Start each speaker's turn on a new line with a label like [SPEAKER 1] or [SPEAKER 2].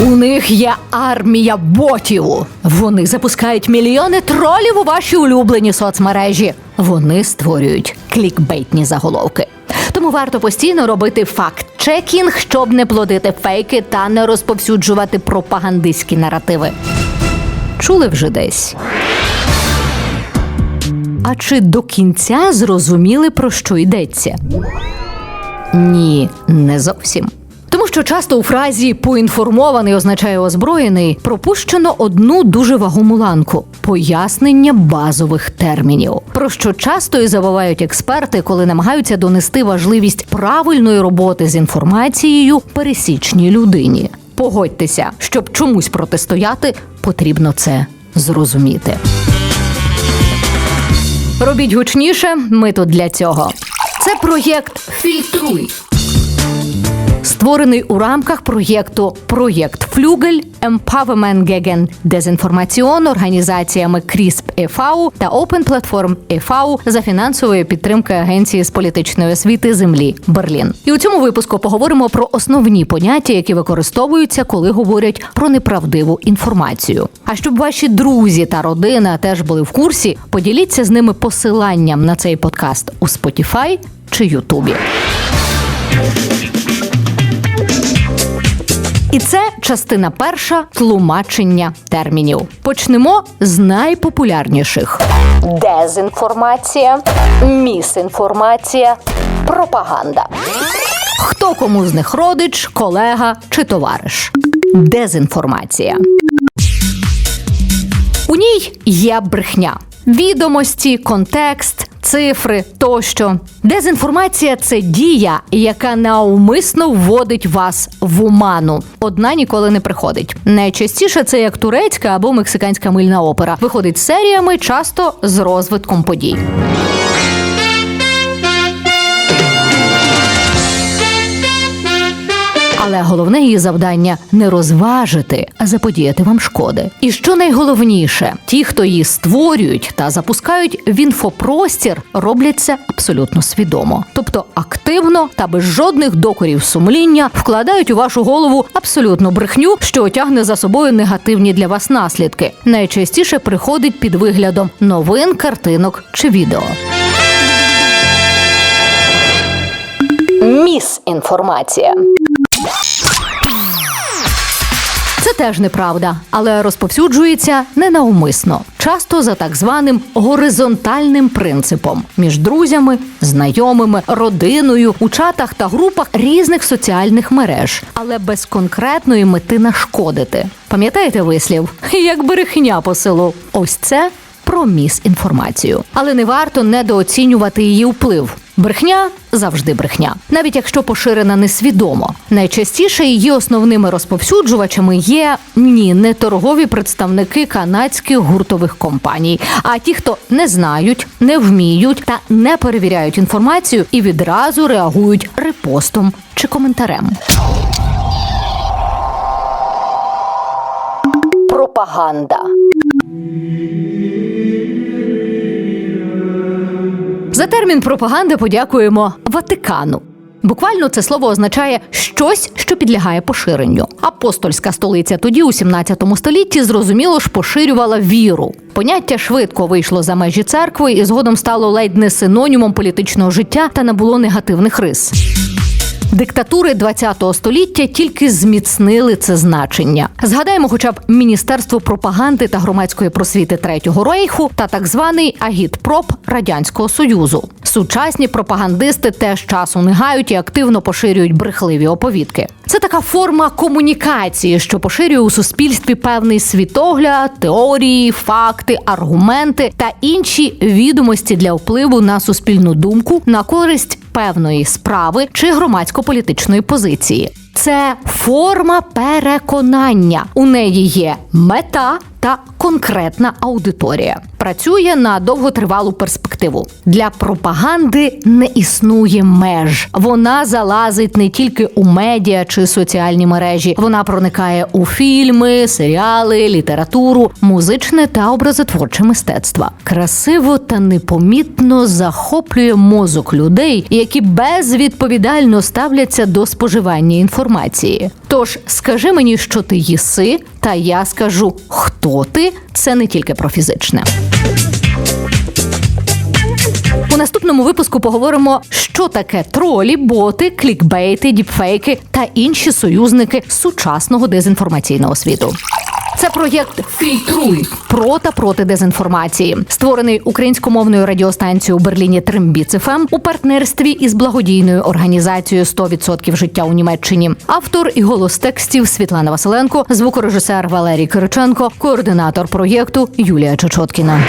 [SPEAKER 1] У них є армія ботів. Вони запускають мільйони тролів у ваші улюблені соцмережі. Вони створюють клікбейтні заголовки. Тому варто постійно робити факт-чекінг, щоб не плодити фейки та не розповсюджувати пропагандистські наративи. Чули вже десь? А чи до кінця зрозуміли, про що йдеться? Ні, не зовсім. Тому що часто у фразі поінформований означає озброєний пропущено одну дуже вагому ланку пояснення базових термінів, про що часто і забувають експерти, коли намагаються донести важливість правильної роботи з інформацією пересічній людині. Погодьтеся, щоб чомусь протистояти, потрібно це зрозуміти. Робіть гучніше, ми тут для цього. Це проєкт Фільтруй. Створений у рамках проєкту Проєкт Флюгель Empowerment gegen Desinformation організаціями CRISP e.V. та Open Platform e.V. за фінансової підтримки Агенції з політичної освіти землі Берлін. І у цьому випуску поговоримо про основні поняття, які використовуються, коли говорять про неправдиву інформацію. А щоб ваші друзі та родина теж були в курсі, поділіться з ними посиланням на цей подкаст у Spotify чи Ютубі. І це частина перша тлумачення термінів. Почнемо з найпопулярніших: дезінформація, місінформація, пропаганда. Хто кому з них родич, колега чи товариш? Дезінформація. Ній є брехня, відомості, контекст, цифри тощо. Дезінформація це дія, яка навмисно вводить вас в оману. Одна ніколи не приходить. Найчастіше це як турецька або мексиканська мильна опера. Виходить серіями, часто з розвитком подій. Але головне її завдання не розважити, а заподіяти вам шкоди. І що найголовніше, ті, хто її створюють та запускають в інфопростір, роблять це абсолютно свідомо, тобто активно та без жодних докорів сумління вкладають у вашу голову абсолютну брехню, що тягне за собою негативні для вас наслідки. Найчастіше приходить під виглядом новин, картинок чи відео. Місінформація. Це теж неправда, але розповсюджується ненавмисно, часто за так званим горизонтальним принципом між друзями, знайомими, родиною у чатах та групах різних соціальних мереж, але без конкретної мети нашкодити. Пам'ятаєте вислів? Як брехня по селу? Ось це про місінформацію. Але не варто недооцінювати її вплив. Брехня завжди брехня, навіть якщо поширена несвідомо. Найчастіше її основними розповсюджувачами є ні, не торгові представники канадських гуртових компаній, а ті, хто не знають, не вміють та не перевіряють інформацію і відразу реагують репостом чи коментарем. Пропаганда. За термін пропаганда подякуємо Ватикану. Буквально це слово означає щось, що підлягає поширенню. Апостольська столиця тоді, у 17 столітті, зрозуміло ж поширювала віру. Поняття швидко вийшло за межі церкви і згодом стало ледь не синонімом політичного життя та набуло негативних рис. Диктатури ХХ століття тільки зміцнили це значення. Згадаємо, хоча б Міністерство пропаганди та громадської просвіти Третього рейху та так званий агітпроп радянського союзу. Сучасні пропагандисти теж часу не гають і активно поширюють брехливі оповідки. Це така форма комунікації, що поширює у суспільстві певний світогляд, теорії, факти, аргументи та інші відомості для впливу на суспільну думку на користь певної справи чи громадсько-політичної позиції. Це форма переконання. У неї є мета та конкретна аудиторія. Працює на довготривалу перспективу. Для пропаганди не існує меж. Вона залазить не тільки у медіа чи соціальні мережі. Вона проникає у фільми, серіали, літературу, музичне та образотворче мистецтво. Красиво та непомітно захоплює мозок людей, які безвідповідально ставляться до споживання інформації. Тож скажи мені, що ти їси, та я скажу, хто ти. Це не тільки про фізичне. У наступному випуску поговоримо, що таке тролі, боти, клікбейти, діпфейки та інші союзники сучасного дезінформаційного світу. Це проєкт Фільтруй про та проти дезінформації, створений українськомовною радіостанцією у Берліні Трембіцефем у партнерстві із благодійною організацією «100% життя у Німеччині. Автор і голос текстів Світлана Василенко, звукорежисер Валерій Кириченко, координатор проєкту Юлія Чечоткіна.